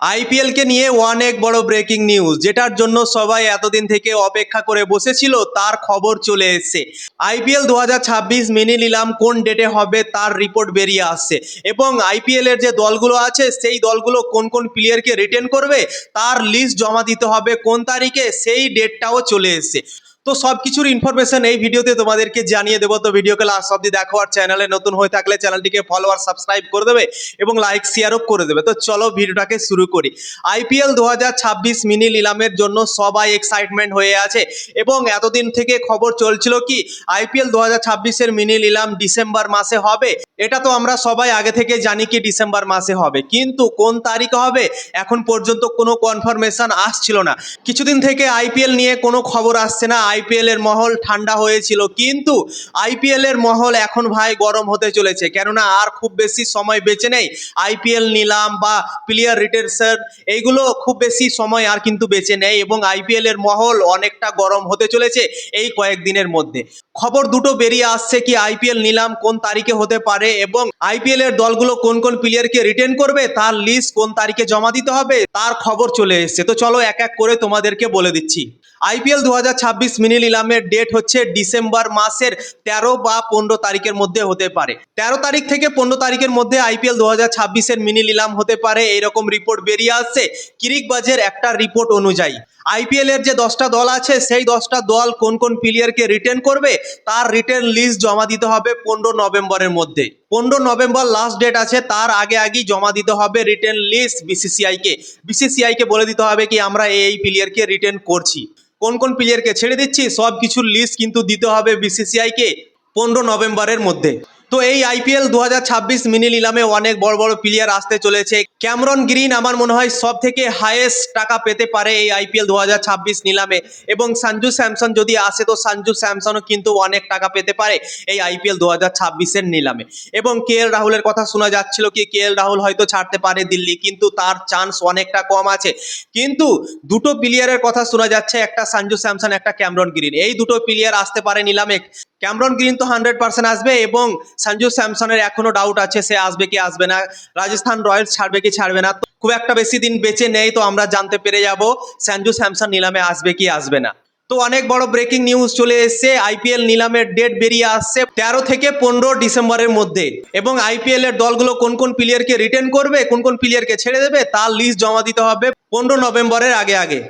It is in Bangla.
আইপিএল কে নিয়ে অনেক বড় ব্রেকিং নিউজ যেটার জন্য সবাই এতদিন থেকে অপেক্ষা করে বসেছিল, তার খবর চলে এসেছে। আইপিএল দু মিনি নিলাম, কোন ডেটে হবে তার রিপোর্ট বেরিয়ে আসছে। এবং আইপিএল এর যে দলগুলো আছে, সেই দলগুলো কোন কোন প্লেয়ারকে রিটেন করবে, তার লিস্ট জমা দিতে হবে কোন তারিখে, সেই ডেটটাও চলে এসেছে। তো সব কিছুর ইনফরমেশন এই ভিডিওতে তোমাদেরকে জানিয়ে দেবো। তো ভিডিওকে লাস্ট অব্দি দেখো আর চ্যানেলে নতুন হয়ে থাকলে চ্যানেলটিকে ফলো আর সাবস্ক্রাইব করে দেবে এবং লাইক শেয়ারও করে দেবে। তো চলো ভিডিওটাকে শুরু করি। আইপিএল দু হাজার ছাব্বিশ মিনি নিলামের জন্য সবাই এক্সাইটমেন্ট হয়ে আছে এবং এতদিন থেকে খবর চলছিল কি আইপিএল দু এর মিনি নিলাম ডিসেম্বর মাসে হবে। এটা তো আমরা সবাই আগে থেকে জানি কি ডিসেম্বর মাসে হবে। কিন্তু কোন তারিখে হবে, এখন পর্যন্ত কোনো কনফার্মেশন আসছিল না। কিছুদিন থেকে আইপিএল নিয়ে কোনো খবর আসছে না। আইপিএল এর মহল ঠান্ডা হয়েছিল, কিন্তু আইপিএল এর মহল এখন ভাই গরম হতে চলেছে। কেননা আর খুব বেশি সময় বেঁচে নেই। আইপিএল নিলাম বা প্লেয়ার রিটেনশন এইগুলো খুব বেশি সময় আর কিন্তু বেঁচে নেই এবং আইপিএল এর মহল অনেকটা গরম হতে চলেছে এই কয়েকদিনের মধ্যে। খবর দুটো বেরিয়ে আসছে কি আইপিএল নিলাম কোন তারিখে হতে পারে এবং আইপিএল এর দলগুলো কোন কোন প্লেয়ারকে রিটেন করবে, তার লিস্ট কোন তারিখে জমা দিতে হবে, তার খবর চলে এসেছে। তো চলো এক এক করে তোমাদেরকে বলে দিচ্ছি। আইপিএল দু হাজার ছাব্বিশ মিনি নিলামের ডেট হচ্ছে ডিসেম্বর মাসের তেরো বা পনেরো তারিখের মধ্যে হতে পারে। তেরো তারিখ থেকে পনেরো তারিখের মধ্যে আইপিএল দু এর মিনি নিলাম হতে পারে, এইরকম রিপোর্ট বেরিয়ে আসছে। কিরিকবাজের একটা রিপোর্ট অনুযায়ী। আইপিএল এর যে দশটা দল আছে, সেই দশটা দল কোন কোন প্লেয়ারকে রিটেন করবে, তার রিটেন লিস্ট জমা দিতে হবে পনেরো নভেম্বরের মধ্যে। পনেরো নভেম্বর লাস্ট ডেট আছে, তার আগে আগেই জমা দিতে হবে রিটেন লিস্ট বিসিসিআইকে বিসিসিআইকে বলে দিতে হবে কি, আমরা এই প্লেয়ারকে রিটেন করছি। কোন কোন প্লেয়ারকে ছেড়ে দিচ্ছি? সব কিছুর লিস্ট কিন্তু দিতে হবে বিসিসিআইকে পনেরো নভেম্বরের মধ্যে। তো এই আইপিএল দু হাজার ছাব্বিশ মিনি নিলামে অনেক বড় বড় প্লেয়ার আসতে চলেছে। ক্যামরন গ্রিন আমার মনে হয় সব থেকে হাইয়েস্ট টাকা পেতে পারে এই আইপিএল দু হাজার ছাব্বিশ নিলামে। এবং সঞ্জু স্যামসন যদি আসে, তো সঞ্জু স্যামসনও কিন্তু অনেক টাকা পেতে পারে এই আইপিএল দু এর নিলামে। এবং কে এল রাহুলের কথা শোনা যাচ্ছিল কি, কে এল রাহুল হয়তো ছাড়তে পারে দিল্লি, কিন্তু তার চান্স অনেকটা কম আছে। কিন্তু দুটো প্লেয়ারের কথা শোনা যাচ্ছে, একটা সঞ্জু স্যামসন, একটা ক্যামরন গ্রিন। এই দুটো প্লেয়ার আসতে পারে নিলামে। ক্যামরন গ্রিন তো হান্ড্রেড পার্সেন্ট আসবে এবং সঞ্জু স্যামসনের এখনও ডাউট আছে, সে আসবে কি আসবে না। রাজস্থান রয়্যালস ছাড়বে কি ছাড়বে না। খুব একটা বেশি দিন বেঁচে নেই, তো আমরা জানতে পেরে যাব সঞ্জু স্যামসন নিলামে আসবে কি আসবে না। তো অনেক বড় ব্রেকিং নিউজ চলে এসেছে আইপিএল নিলামের ডেট বেরিয়ে আসছে তেরো থেকে পনেরো ডিসেম্বরের মধ্যে। এবং আইপিএল এর দলগুলো কোন কোন প্লেয়ারকে রিটেন করবে, কোন কোন প্লেয়ারকে ছেড়ে দেবে, তার লিস্ট জমা দিতে হবে পনেরো নভেম্বরের আগে আগে।